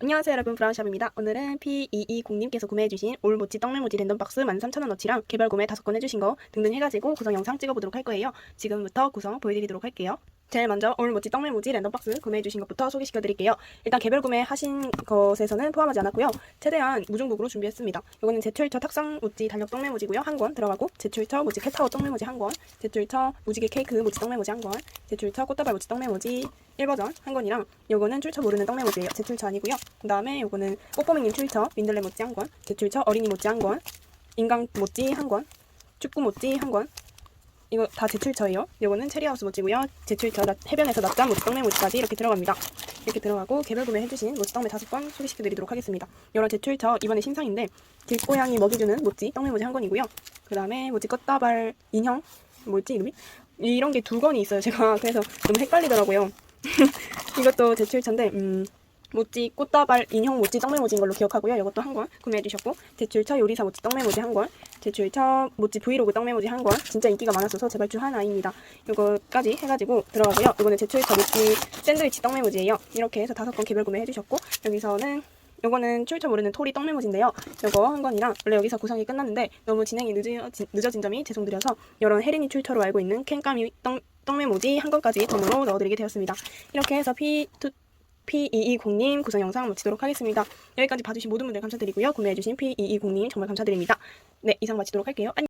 안녕하세요 여러분 브라운샵입니다. 오늘은 P220님께서 구매해주신 올모찌 떡메모지 랜덤박스 13,000원어치랑 개별 구매 5건 해주신 거 등등 해가지고 구성 영상 찍어보도록 할 거예요. 지금부터 구성 보여드리도록 할게요. 제일 먼저 올모찌 떡메모지 랜덤 박스 구매해 주신 것부터 소개시켜 드릴게요. 일단 개별 구매하신 것에서는 포함하지 않았고요. 최대한 무중국으로 준비했습니다. 이거는 제출처 탁상 모찌 달력 떡메모지고요. 한 권 들어가고 제출처 모찌 캣타워 떡메모지 한 권, 제출처 무지개 케이크 모찌 떡메모지 한 권, 제출처 꽃다발 모찌 떡메모지 1버전 한 권이랑 요거는 출처 모르는 떡메모지예요. 제출처 아니고요. 그 다음에 요거는 뽀뽀밍님 출처 민들레 모찌 한 권, 제출처 어린이 모찌 한 권, 인강 모찌 한 권, 축구 모찌 한 권. 이거 다 제출처예요. 요거는 체리하우스 모찌고요. 제출처 나- 해변에서 낮잠 모찌 떡메 모찌까지 이렇게 들어갑니다. 이렇게 들어가고 개별 구매 해주신 모찌 떡메 다섯 건 소개시켜 드리도록 하겠습니다. 요런 제출처 이번에 신상인데 길고양이 먹이주는 모찌 떡메 모찌 한 건이고요. 그 다음에 모찌 껐다발 인형 뭐였지 이름이? 이런 게 두 건이 있어요. 제가 그래서 너무 헷갈리더라고요. 이것도 제출처인데 음, 모찌 꽃다발 인형 모찌 떡메모지인 걸로 기억하고요. 이것도 한 권 구매해 주셨고 제출처 요리사 모찌 떡메모지 한 권, 제출처 모찌 브이로그 떡메모지 한 권. 진짜 인기가 많았어서 제발 주 하나입니다. 이거까지 해가지고 들어가고요. 이거는 제출처 모찌 샌드위치 떡메모지예요. 이렇게 해서 다섯 건 개별 구매해 주셨고 여기서는 요거는 출처 모르는 토리 떡메모지인데요. 요거 한 건이랑 원래 여기서 구성이 끝났는데 너무 진행이 늦어진, 늦어진 점이 죄송드려서 이런 혜린이 출처로 알고 있는 캔까미 떡, 떡메모지 한 건까지 덤으로 넣어드리게 되었습니다. 이렇게 해서 P2 P220님 구성 영상 마치도록 하겠습니다. 여기까지 봐주신 모든 분들 감사드리고요. 구매해주신 P220님 정말 감사드립니다. 네, 이상 마치도록 할게요. 안녕.